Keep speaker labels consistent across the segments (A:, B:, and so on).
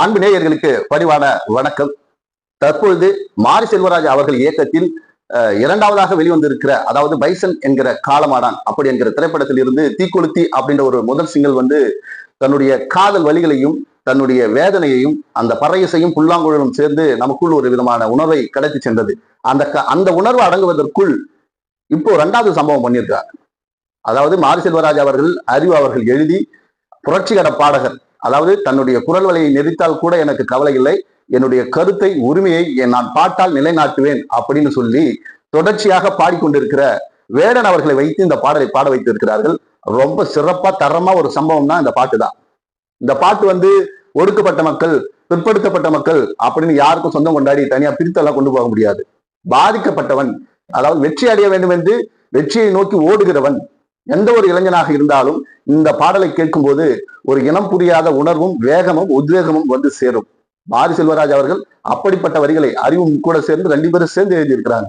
A: அன்பு நேயர்களுக்கு பணிவான வணக்கம். தற்பொழுது மாரி செல்வராஜ் அவர்கள் இயக்கத்தில் அஹ், இரண்டாவதாக வெளிவந்திருக்கிற அதாவது பைசன் என்கிற காலமாடான் அப்படி என்கிற திரைப்படத்தில் இருந்து தீக்கொளுத்தி அப்படின்ற ஒரு முதல் சிங்கல் வந்து தன்னுடைய காதல் வழிகளையும் தன்னுடைய வேதனையையும் அந்த பறையசையும் புல்லாங்குழலும் சேர்ந்து நமக்குள் ஒரு விதமான உணர்வை கிடைத்து சென்றது. அந்த க- அந்த உணர்வு அடங்குவதற்குள் இப்போ ரெண்டாவது சம்பவம் பண்ணியிருக்காங்க. அதாவது மாரி செல்வராஜ் அவர்கள் அறிவு அவர்கள் எழுதி புரட்சிகர பாடகர் அதாவது தன்னுடைய குரல் வலையை நெறித்தால் கூட எனக்கு கவலை இல்லை. என்னுடைய கருத்தை உரிமையை நான் பாட்டால் நிலைநாட்டுவேன் அப்படின்னு சொல்லி தொடர்ச்சியாக பாடிக்கொண்டிருக்கிற வேடன் அவர்களை வைத்து இந்த பாடலை பாட வைத்து இருக்கிறார்கள் ரொம்ப சிறப்பா தரமா ஒரு சம்பவம் தான் இந்த பாட்டு தான். இந்த பாட்டு வந்து ஒடுக்கப்பட்ட மக்கள் பிற்படுத்தப்பட்ட மக்கள் அப்படின்னு யாருக்கும் சொந்தம் கொண்டாடி தனியா பிரித்தெல்லாம் கொண்டு போக முடியாது. பாதிக்கப்பட்டவன் அதாவது வெற்றி அடைய வேண்டும் என்று வெற்றியை நோக்கி ஓடுகிறவன் எந்த ஒரு இளைஞனாக இருந்தாலும் இந்த பாடலை கேட்கும்போது ஒரு இனம் புரியாத உணர்வும் வேகமும் உத்வேகமும் வந்து சேரும். பாரி செல்வராஜ் அவர்கள் அப்படிப்பட்ட வரிகளை அறிவும் கூட சேர்ந்து ரெண்டு பேரும் சேர்ந்து எழுதியிருக்கிறாங்க.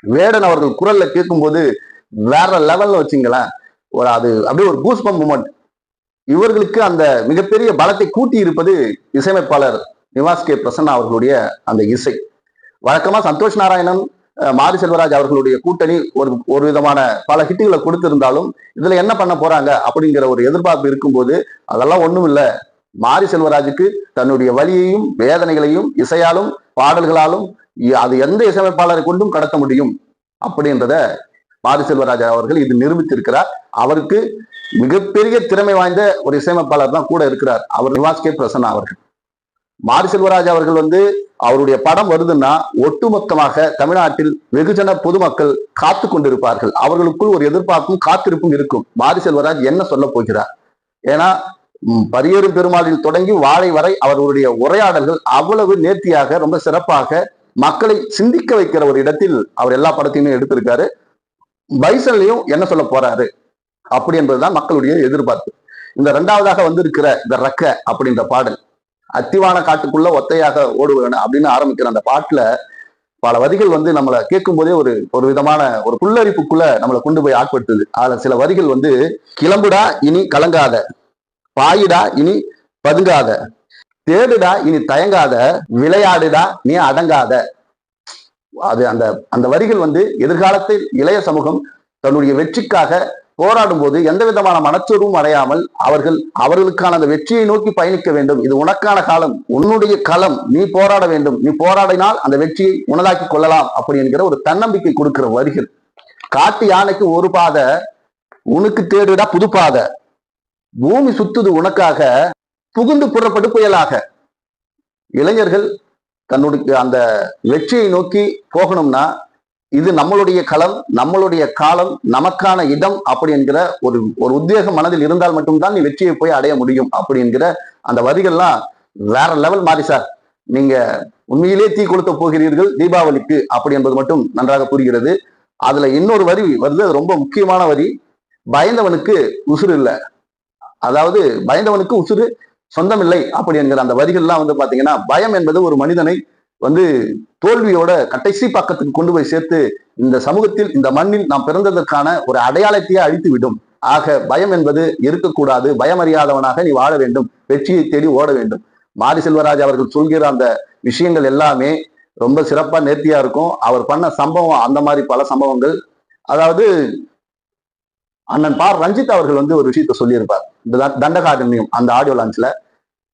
A: வேடன் அவர்கள் குரல்ல கேட்கும்போது வேற லெவல்ல வச்சுங்களேன். ஒரு அது அப்படியே ஒரு பூஸ்பம் மூமெண்ட் இவர்களுக்கு அந்த மிகப்பெரிய பலத்தை கூட்டி இருப்பது இசையமைப்பாளர் நிவாஸ் கே. பிரசன்னா அவர்களுடைய அந்த இசை. வழக்கமா சந்தோஷ் நாராயணன் மாரி செல்வராஜ் அவர்களுடைய கூட்டணி ஒரு ஒரு விதமான பல ஹிட்டுகளை கொடுத்திருந்தாலும் இதுல என்ன பண்ண போறாங்க அப்படிங்கிற ஒரு எதிர்பார்ப்பு இருக்கும்போது அதெல்லாம் ஒண்ணும் இல்ல. மாரி செல்வராஜுக்கு தன்னுடைய வழியையும் வேதனைகளையும் இசையாலும் பாடல்களாலும் அது எந்த இசையமைப்பாளரை கொண்டும் கடத்த முடியும் அப்படின்றத மாரி செல்வராஜ் அவர்கள் இது நிரூபித்திருக்கிறார். அவருக்கு மிகப்பெரிய திறமை வாய்ந்த ஒரு இசையமைப்பாளர் தான் கூட இருக்கிறார். அவர் நிவாஸ் கே. பிரசன்னா அவர்கள். மாரி செல்வராஜ் அவர்கள் வந்து அவருடைய படம் வருதுன்னா ஒட்டுமொத்தமாக தமிழ்நாட்டில் வெகுஜன பொதுமக்கள் காத்து கொண்டிருப்பார்கள். அவர்களுக்குள் ஒரு எதிர்பார்ப்பும் காத்திருப்பும் இருக்கும். மாரி செல்வராஜ் என்ன சொல்ல போகிறார்? ஏன்னா பரியேறும் பெருமாளில் தொடங்கி வாழை வரை அவர்களுடைய உரையாடல்கள் அவ்வளவு நேர்த்தியாக ரொம்ப சிறப்பாக மக்களை சிந்திக்க வைக்கிற ஒரு இடத்தில் அவர் எல்லா படத்தையுமே எடுத்திருக்காரு. பைசன்லையும் என்ன சொல்ல போறாரு? அப்படி என்பதுதான் மக்களுடைய எதிர்பார்ப்பு. இந்த இரண்டாவதாக வந்திருக்கிற இந்த ரக்க அப்படின்ற பாடல். அத்திவான காட்டுக்குள்ள ஒத்தையாக ஓடுவேன் அப்படின்னு ஆரம்பிக்கிற அந்த பாட்டுல பல வரிகள் வந்து நம்மளை கேட்கும் போதே ஒரு ஒரு விதமான ஒரு புல்லரிப்புக்குள்ள நம்மளை கொண்டு போய் ஆட்படுத்துது. அதுல சில வரிகள் வந்து கிளம்புடா இனி கலங்காத. பாயிடா இனி பதுங்காத தேடுடா இனி தயங்காத. விளையாடுடா நீ அடங்காத. அது அந்த அந்த வரிகள் வந்து எதிர்காலத்தில் இளைய சமூகம் தன்னுடைய வெற்றிக்காக போராடும் போது எந்த விதமான மனச்சோர்வும் அடையாமல் அவர்கள் அவர்களுக்கான அந்த வெற்றியை நோக்கி பயணிக்க வேண்டும். இது உனக்கான காலம். உன்னுடைய களம். நீ போராட வேண்டும். நீ போராடினால் அந்த வெற்றியை உனதாக்கி கொள்ளலாம் அப்படி என்கிற ஒரு தன்னம்பிக்கை கொடுக்கிற வரிகள் காட்டு யானைக்கு ஒரு பாதை உனக்கு தேடுடா புது பாதை. பூமி சுத்துது உனக்காக புகுந்து புறப்பட்டு புயலாக. இளைஞர்கள் தன்னுடைய அந்த வெற்றியை நோக்கி போகணும்னா இது நம்மளுடைய களம் நம்மளுடைய காலம் நமக்கான இடம் அப்படி என்கிற ஒரு ஒரு உத்வேகம் மனதில் இருந்தால் மட்டும்தான் நீ வெற்றியை போய் அடைய முடியும் அப்படி என்கிற அந்த வரிகள்லாம் வேற லெவல் மாறி சார் நீங்க உண்மையிலே தீ கொளுத்த போகிறீர்கள் தீபாவளிக்கு அப்படி என்பது மட்டும் நன்றாக புரிகிறது. அதுல இன்னொரு வரி வருது அது ரொம்ப முக்கியமான வரி. பயந்தவனுக்கு உசுறு இல்லை. அதாவது பயந்தவனுக்கு உசுறு சொந்தம் இல்லை அப்படி என்கிற அந்த வரிகள்லாம் வந்து பாத்தீங்கன்னா பயம் என்பது ஒரு மனிதனை வந்து தோல்வியோட கடைசி பக்கத்துக்கு கொண்டு போய் சேர்த்து இந்த சமூகத்தில் இந்த மண்ணில் நாம் பிறந்ததற்கான ஒரு அடையாளத்தையே அழித்து விடும் ஆக பயம் என்பது இருக்கக்கூடாது. பயமறியாதவனாக நீ வாழ வேண்டும். வெற்றியை தேடி ஓட வேண்டும். மாரி செல்வராஜ் அவர்கள் சொல்கிற அந்த விஷயங்கள் எல்லாமே ரொம்ப சிறப்பா நேர்த்தியா இருக்கும். அவர் பண்ண சம்பவம் அந்த மாதிரி பல சம்பவங்கள். அதாவது அண்ணன் பார் ரஞ்சித் அவர்கள் வந்து ஒரு விஷயத்த சொல்லியிருப்பார். இந்த தண்டகாரண்யம் அந்த ஆடியோ லான்ச்ல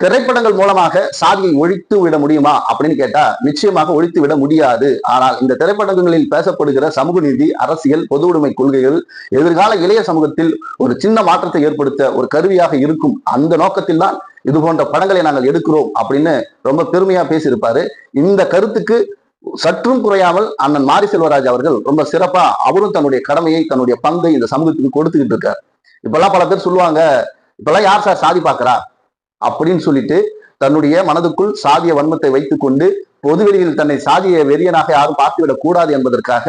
A: திரைப்படங்கள் மூலமாக சாதியை ஒழித்து விட முடியுமா அப்படின்னு கேட்டா நிச்சயமாக ஒழித்து விட முடியாது. ஆனால் இந்த திரைப்படங்களில் பேசப்படுகிற சமூக நீதி அரசியல் பொது உடைமை கொள்கைகள் எதிர்கால இளைய சமூகத்தில் ஒரு சின்ன மாற்றத்தை ஏற்படுத்த ஒரு கருவியாக இருக்கும். அந்த நோக்கத்தில் தான் இது போன்ற படங்களை நாங்கள் எடுக்கிறோம் அப்படின்னு ரொம்ப பெருமையா பேசியிருப்பாரு. இந்த கருத்துக்கு சற்றும் குறையாமல் அண்ணன் மாரி செல்வராஜ் அவர்கள் ரொம்ப சிறப்பா அவரும் தன்னுடைய கடமையை தன்னுடைய பங்கை இந்த சமூகத்துக்கு கொடுத்துக்கிட்டு இருக்கார். இப்பெல்லாம் பல பேர் சொல்லுவாங்க இப்பெல்லாம் யார் சார் சாதி பார்க்கறா? அப்படின்னு சொல்லிட்டு தன்னுடைய மனதுக்குள் சாதிய வன்மத்தை வைத்துக்கொண்டு பொதுவெளியில் தன்னை சாதிய வெறியனாக யாரும் பார்த்துவிடக் கூடாது என்பதற்காக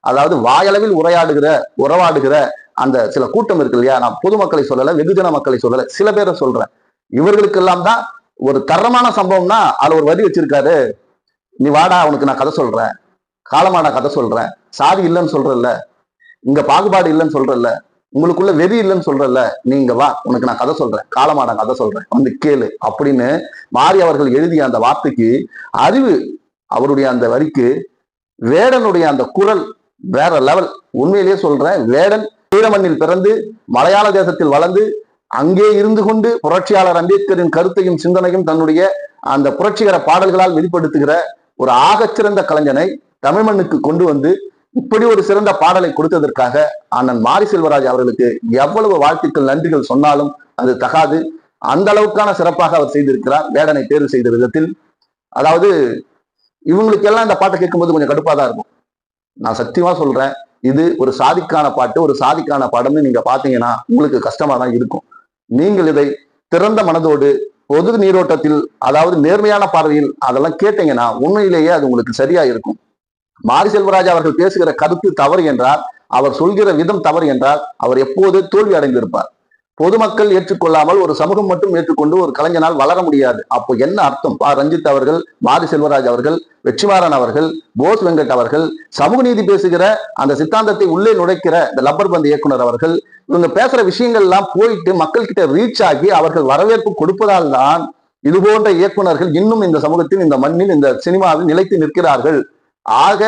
A: அதாவது வாயளவில் உரையாடுகிற உறவாடுகிற அந்த சில கூட்டம் இருக்கு இல்லையா? நான் பொதுமக்களை சொல்லல வெகுஜன மக்களை சொல்லல சில பேரை சொல்றேன். இவர்களுக்கெல்லாம் தான் ஒரு தரமான சம்பவம்னா அதுல ஒரு வரி வச்சிருக்காரு. நீ வாடா உனக்கு நான் கதை சொல்றேன். காலமான கதை சொல்றேன். சாதி இல்லைன்னு சொல்றல இங்க பாகுபாடு இல்லைன்னு சொல்றல உங்களுக்குள்ள வெறி இல்லைன்னு சொல்றல நீங்க வா உனக்கு நான் கதை சொல்றேன். காலமாடன் கதை சொல்றேன். வந்து கேளு. அப்படின்னு மாறி அவர்கள் எழுதிய அந்த வார்த்தைக்கு அறிவு அவருடைய அந்த வரிக்கு வேடனுடைய அந்த குரல் வேற லெவல் உண்மையிலேயே சொல்றேன் வேடன் வீரமண்ணில் பிறந்து மலையாள தேசத்தில் வளர்ந்து அங்கே இருந்து கொண்டு புரட்சியாளர் அம்பேத்கரின் கருத்தையும் சிந்தனையும் தன்னுடைய அந்த புரட்சிகர பாடல்களால் வெளிப்படுத்துகிற ஒரு ஆகச்சிறந்த கலைஞனை தமிழ் மண்ணுக்கு கொண்டு வந்து இப்படி ஒரு சிறந்த பாடலை கொடுத்ததற்காக அண்ணன் மாரி செல்வராஜ் அவர்களுக்கு எவ்வளவு வாழ்த்துக்கள் நன்றிகள் சொன்னாலும் அது தகாது. அந்த அளவுக்கான சிறப்பாக அவர் செய்திருக்கிறார். வேடனை தேர்வு செய்த விதத்தில். அதாவது இவங்களுக்கு எல்லாம் இந்த பாட்டை கேட்கும்போது கொஞ்சம் கடுப்பாக தான் இருக்கும். நான் சத்தியமா சொல்றேன் இது ஒரு சாதிக்கான பாட்டு ஒரு சாதிக்கான பாடம்னு நீங்க பாத்தீங்கன்னா உங்களுக்கு கஷ்டமா தான் இருக்கும். நீங்கள் இதை திறந்த மனதோடு பொது நீரோட்டத்தில் அதாவது நேர்மையான பார்வையில் அதெல்லாம் கேட்டீங்கன்னா உண்மையிலேயே அது உங்களுக்கு சரியா இருக்கும். மாரி செல்வராஜ் அவர்கள் பேசுகிற கருத்து தவறு என்றால் அவர் சொல்கிற விதம் தவறு என்றால் அவர் எப்போது தோல்வி அடைந்திருப்பார். பொதுமக்கள் ஏற்றுக்கொள்ளாமல் ஒரு சமூகம் மட்டும் ஏற்றுக்கொண்டு ஒரு கலைஞனால் வளர முடியாது. அப்போ என்ன அர்த்தம்? பா. ரஞ்சித் அவர்கள் மாரி செல்வராஜ் அவர்கள் வெற்றிமாறன் அவர்கள் போஸ் வெங்கட் அவர்கள் சமூக நீதி பேசுகிற அந்த சித்தாந்தத்தை உள்ளே நுழைக்கிற இந்த லப்பர் பந்து இயக்குனர் அவர்கள் இவங்க பேசுற விஷயங்கள் எல்லாம் போயிட்டு மக்கள் கிட்ட ரீச் ஆகி அவர்கள் வரவேற்பு கொடுப்பதால் தான் இது போன்ற இயக்குனர்கள் இன்னும் இந்த சமூகத்தில் இந்த மண்ணில் இந்த சினிமாவில் நிலைத்து நிற்கிறார்கள். ஆக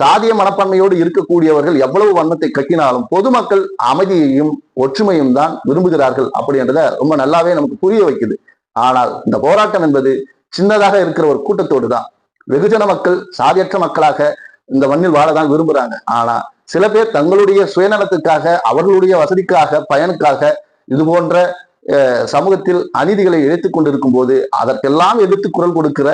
A: சாதிய மனப்பான்மையோடு இருக்கக்கூடியவர்கள் எவ்வளவு வண்ணத்தை கட்டினாலும் பொதுமக்கள் அமைதியையும் ஒற்றுமையும் தான் விரும்புகிறார்கள் அப்படின்றத ரொம்ப நல்லாவே நமக்கு புரிய வைக்குது. ஆனால் இந்த போராட்டம் என்பது சின்னதாக இருக்கிற ஒரு கூட்டத்தோடு தான். வெகுஜன மக்கள் சாதியற்ற மக்களாக இந்த மண்ணில் வாழதான் விரும்புறாங்க. ஆனா சில பேர் தங்களுடைய சுயநலத்துக்காக அவர்களுடைய வசதிக்காக பயனுக்காக இது போன்ற சமூகத்தில் அநீதிகளை இழைத்துக் கொண்டிருக்கும் போது அதற்கெல்லாம் எதிர்த்து குரல் கொடுக்கிற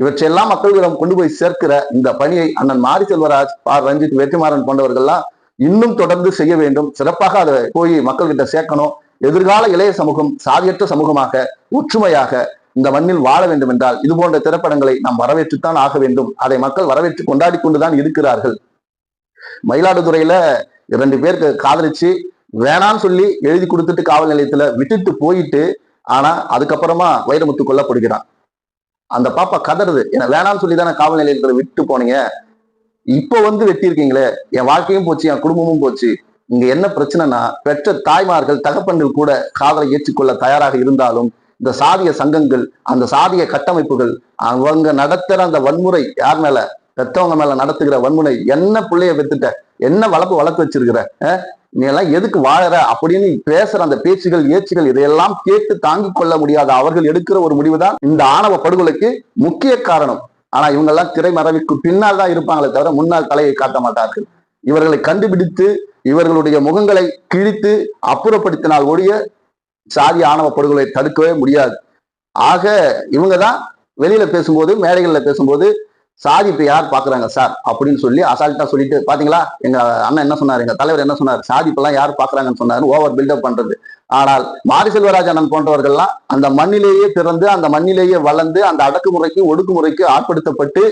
A: இவற்றையெல்லாம் மக்களிடம் கொண்டு போய் சேர்க்கிற இந்த பணியை அண்ணன் மாரி செல்வராஜ் ஆர் ரஞ்சித் வெற்றிமாறன் போன்றவர்கள்லாம் இன்னும் தொடர்ந்து செய்ய வேண்டும். சிறப்பாக அதை போய் மக்கள்கிட்ட சேர்க்கணும். எதிர்கால இளைய சமூகம் சாதியற்ற சமூகமாக ஒற்றுமையாக இந்த மண்ணில் வாழ வேண்டும் என்றால் இது போன்ற திரைப்படங்களை நாம் வரவேற்றுத்தான் ஆக வேண்டும். அதை மக்கள் வரவேற்று கொண்டாடி கொண்டுதான் இருக்கிறார்கள். மயிலாடுதுறையில இரண்டு பேருக்கு காதலிச்சு வேணான்னு சொல்லி எழுதி கொடுத்துட்டு காவல் நிலையத்துல விட்டுட்டு போயிட்டு ஆனா அதுக்கப்புறமா வைரமுத்து கொல்லப்படுகிறான். அந்த பாப்பா கதறுது. என்ன வேணாம்னு சொல்லி தானே காவல் நிலையத்துல விட்டு போனீங்க? இப்போ வந்து வெட்டியிருக்கீங்களே. என் வாழ்க்கையும் போச்சு என் குடும்பமும் போச்சு. இங்க என்ன பிரச்சனைனா பெற்ற தாய்மார்கள் தகப்பன்கள் கூட காதலை ஏற்றுக்கொள்ள தயாராக இருந்தாலும் இந்த சாதிய சங்கங்கள் அந்த சாதிய கட்டமைப்புகள் அவங்க நடத்துற அந்த வன்முறை யார் மேல? பெத்தவங்க மேல நடத்துகிற வன்முறை என்ன பிள்ளைய பெத்துட்ட? என்ன வளர்ப்பு வளர்த்து வச்சிருக்கிற? நீ எல்லாம் எதுக்கு வாழற? அப்படின்னு பேசுற அந்த பேச்சுகள் ஏச்சுகள் இதையெல்லாம் கேட்டு தாங்கிக் கொள்ள முடியாத அவர்கள் எடுக்கிற ஒரு முடிவுதான் இந்த ஆணவ படுகொலைக்கு முக்கிய காரணம். ஆனா இவங்க எல்லாம் திரைமறைவுக்கு பின்னால் தான் இருப்பாங்களே தவிர முன்னால் தலையை காட்ட மாட்டார்கள். இவர்களை கண்டுபிடித்து இவர்களுடைய முகங்களை கிழித்து அப்புறப்படுத்தினால் ஒழிய சாதி ஆணவ படுகொலை தடுக்கவே முடியாது. ஆக இவங்க தான் வெளியில பேசும்போது மேடைகள்ல பேசும்போது சாதி இப்ப யார் பாக்குறாங்க சார்? அப்படின்னு சொல்லி அசால்ட்டா சொல்லிட்டு பாத்தீங்களா? எங்க அண்ணன் என்ன சொன்னாரு? எங்க தலைவர் என்ன சொன்னார்? சாதி இப்பெல்லாம் யார் பாக்குறாங்கன்னு சொன்னாரு ஓவர் பில்டப் பண்றது. ஆனால் மாரி செல்வராஜ் போன்றவர்கள்லாம் அந்த மண்ணிலேயே பிறந்து அந்த மண்ணிலேயே வளர்ந்து அந்த அடக்குமுறைக்கு ஒடுக்குமுறைக்கு ஆட்படுத்தப்பட்டு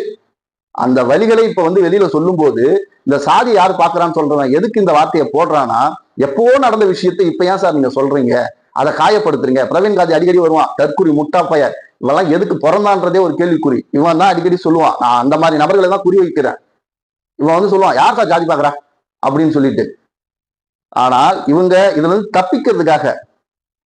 A: அந்த வழிகளை இப்ப வந்து வெளியில சொல்லும்போது இந்த சாதி யார் பாக்குறான்னு சொல்றவன் எதுக்கு இந்த வார்த்தையை போடுறான்னா எப்போ நடந்த விஷயத்தை இப்ப ஏன் சார் நீங்க சொல்றீங்க? அதை காயப்படுத்துறீங்க. பிரவீன் காந்தி அடிக்கடி வருவான் தற்குறி முட்டா பயர் இவெல்லாம் எதுக்கு பிறந்தான்றதே ஒரு கேள்விக்குறி. இவன் தான் அடிக்கடி சொல்லுவான். நான் அந்த மாதிரி நபர்களை தான் குறி வைக்கிறேன். இவன் வந்து சொல்லுவான் யார் சார் ஜாதி பாக்குறா அப்படின்னு சொல்லிட்டு. ஆனால் இவங்க இதுல இருந்து தப்பிக்கிறதுக்காக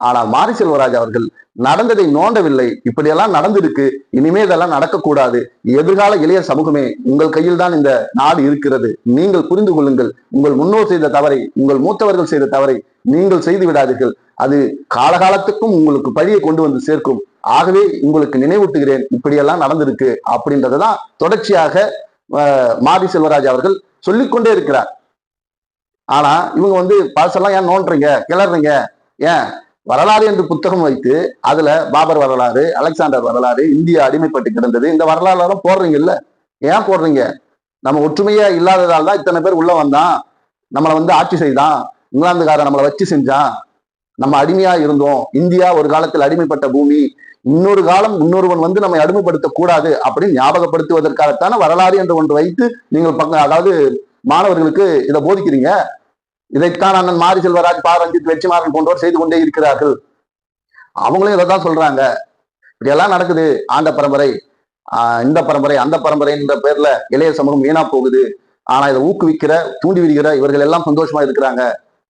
A: ஆனால் மாரி செல்வராஜ் அவர்கள் நடந்ததை நோண்டவில்லை. இப்படியெல்லாம் நடந்திருக்கு. இனிமே இதெல்லாம் நடக்கக்கூடாது. எதிர்கால இளைய சமூகமே உங்கள் கையில் தான் இந்த நாடு இருக்கிறது. நீங்கள் புரிந்து கொள்ளுங்கள். உங்கள் முன்னோர் செய்த தவறை உங்கள் மூத்தவர்கள் செய்த தவறை நீங்கள் செய்து விடாதீர்கள். அது காலகாலத்துக்கும் உங்களுக்கு பழியை கொண்டு வந்து சேர்க்கும். ஆகவே உங்களுக்கு நினைவூட்டுகிறேன் இப்படியெல்லாம் நடந்திருக்கு அப்படின்றதுதான் தொடர்ச்சியாக மாரி செல்வராஜ் அவர்கள் சொல்லிக்கொண்டே இருக்கிறார். ஆனா இவங்க வந்து பழசெல்லாம் ஏன் நோண்டுறீங்க? கிளறீங்க ஏன்? வரலாறு என்று புத்தகம் வைத்து அதுல பாபர் வரலாறு அலெக்சாண்டர் வரலாறு இந்தியா அடிமைப்பட்டு கிடந்தது. இந்த வரலாறுலாம் போடுறீங்கல்ல? ஏன் போடுறீங்க? நம்ம ஒற்றுமையா இல்லாததால் தான் இத்தனை பேர் உள்ள வந்தான். நம்மளை வந்து ஆட்சி செய்தான். இங்கிலாந்துக்காரன் நம்மளை வச்சு செஞ்சான். நம்ம அடிமையா இருந்தோம். இந்தியா ஒரு காலத்தில் அடிமைப்பட்ட பூமி. இன்னொரு காலம் இன்னொருவன் வந்து நம்மை அடிமைப்படுத்த கூடாது அப்படின்னு ஞாபகப்படுத்துவதற்காகத்தான வரலாறு என்று ஒன்று வைத்து நீங்கள் பக்க அதாவது மாணவர்களுக்கு இதை போதிக்கிறீங்க. இதைத்தான் அண்ணன் மாரி செல்வராஜ் பா. ரஞ்சித் வெற்றிமாறன் போன்றோர் செய்து கொண்டே இருக்கிறார்கள். அவங்களும் இதை தான் சொல்றாங்க. இப்படியெல்லாம் நடக்குது. ஆண்ட பரம்பரை ஆஹ் இந்த பரம்பரை அந்த பரம்பரைன்ற பேர்ல இளைய சமூகம் வீணா போகுது. ஆனா இதை ஊக்குவிக்கிற தூண்டி விடுகிற இவர்கள் எல்லாம் சந்தோஷமா இருக்கிறாங்க.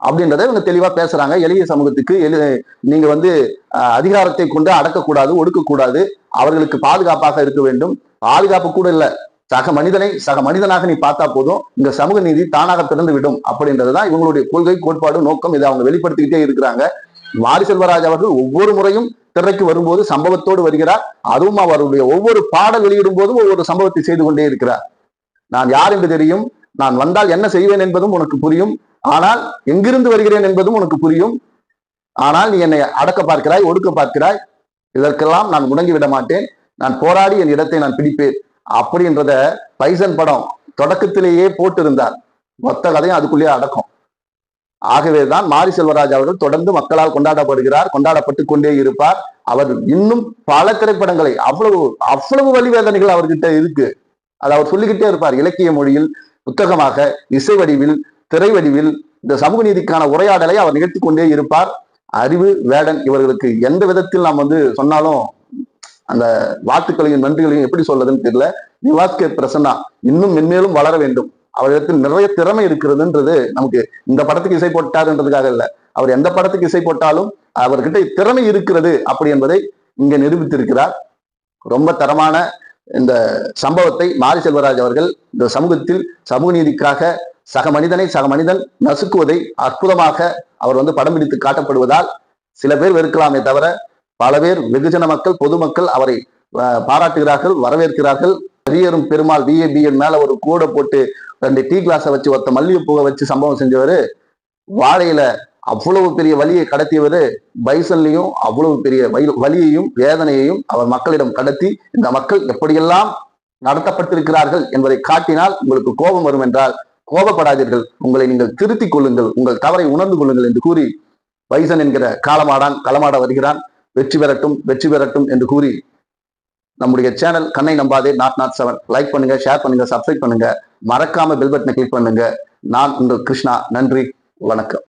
A: அப்படின்றத இவங்க தெளிவா பேசுறாங்க. எளிய சமூகத்துக்கு எளி நீங்க வந்து அதிகாரத்தை கொண்டு அடக்கக்கூடாது ஒடுக்கக்கூடாது. அவர்களுக்கு பாதுகாப்பாக இருக்க வேண்டும். பாதுகாப்பு கூட இல்லை. சக மனிதனை சக மனிதனாக நீ பார்த்தா போதும். இந்த சமூக நீதி தானாக திறந்து விடும் அப்படின்றதுதான் இவங்களுடைய கொள்கை கோட்பாடு நோக்கம். இதை அவங்க வெளிப்படுத்திக்கிட்டே இருக்கிறாங்க. மாரி செல்வராஜ் அவர்கள் ஒவ்வொரு முறையும் திரைக்கு வரும்போது சம்பவத்தோடு வருகிறார். அதுவும் அவருடைய ஒவ்வொரு பாடல் வெளியிடும் போதும் ஒவ்வொரு சம்பவத்தை செய்து கொண்டே இருக்கிறார். நான் யார் என்று தெரியும். நான் வந்தால் என்ன செய்வேன் என்பதும் உனக்கு புரியும். ஆனால் எங்கிருந்து வருகிறேன் என்பதும் உனக்கு புரியும். ஆனால் நீ என்னை அடக்க பார்க்கிறாய் ஒடுக்க பார்க்கிறாய். இதற்கெல்லாம் நான் முடங்கி விட மாட்டேன். நான் போராடி என் இடத்தை நான் பிடிப்பேன். அப்படின்றத பைசன் படம் தொடக்கத்திலேயே போட்டிருந்தார். மொத்த கதையும் அதுக்குள்ளேயே அடக்கம். ஆகவேதான் மாரி செல்வராஜ் அவர்கள் தொடர்ந்து மக்களால் கொண்டாடப்படுகிறார் கொண்டாடப்பட்டு கொண்டே இருப்பார். அவர் இன்னும் பல திரைப்படங்களை அவ்வளவு அவ்வளவு வழிவேதனைகள் அவர்கிட்ட இருக்கு. அதை அவர் சொல்லிக்கிட்டே இருப்பார். இலக்கிய மொழியில் புத்தகமாக இசை வடிவில் திரை வடிவில் இந்த சமூக நீதிக்கான உரையாடலை அவர் நிகழ்த்தி கொண்டே இருப்பார். அறிவு வேடன் இவர்களுக்கு எந்த விதத்தில் நாம் வந்து சொன்னாலும் அந்த வாழ்த்துக்களையும் நன்றிகளையும் எப்படி சொல்றதுன்னு தெரியல. நிவாஸ் கே பிரசன்னா இன்னும் மென்மேலும் வளர வேண்டும். அவரிடத்தில் நிறைய திறமை இருக்கிறதுன்றது நமக்கு இந்த படத்துக்கு இசை போட்டாருன்றதுக்காக இல்ல. அவர் எந்த படத்துக்கு இசை போட்டாலும் அவர்கிட்ட திறமை இருக்கிறது அப்படி என்பதை இங்க நிரூபித்திருக்கிறார். ரொம்ப தரமான இந்த சம்பவத்தை மாரி செல்வராஜ் அவர்கள் இந்த சமூகத்தில் சமூக நீதிக்காக சக மனிதனை சக மனிதன் நசுக்குவதை அற்புதமாக அவர் வந்து படம் பிடித்து காட்டப்படுவதால் சில பேர் வெறுக்கலாமே தவிர பல பேர் வெகுஜன மக்கள் பொதுமக்கள் அவரை பாராட்டுகிறார்கள் வரவேற்கிறார்கள். பெரியரும் பெருமாள் பிஏபிஎன் மேல ஒரு கூடை போட்டு ரெண்டு டீ கிளாஸை வச்சு ஒருத்த மல்லிகைப்பூவை வச்சு சம்பவம் செஞ்சவர் வாழையில அவ்வளவு பெரிய வலியை கடத்தியவர் பைசன்லையும் அவ்வளவு பெரிய வழியையும் வலியையும் வேதனையையும் அவர் மக்களிடம் கடத்தி இந்த மக்கள் எப்படியெல்லாம் நடத்தப்பட்டிருக்கிறார்கள் என்பதை காட்டினால் உங்களுக்கு கோபம் வரும் என்றால் கோபப்படாதீர்கள். உங்களை நீங்கள் திருத்திக் கொள்ளுங்கள். உங்கள் தவறை உணர்ந்து கொள்ளுங்கள் என்று கூறி பைசன் என்கிற காலமாடான் களமாட வருகிறான். வெற்றி பெறட்டும் வெற்றி பெறட்டும் என்று கூறி நம்முடைய சேனல் கண்ணை நம்பாதே நாட் நாட் செவன் லைக் பண்ணுங்க ஷேர் பண்ணுங்க சப்ஸ்கிரைப் பண்ணுங்க. மறக்காம பெல் பட்டனை கிளிக் பண்ணுங்க. நான் உங்கள் கிருஷ்ணா. நன்றி வணக்கம்.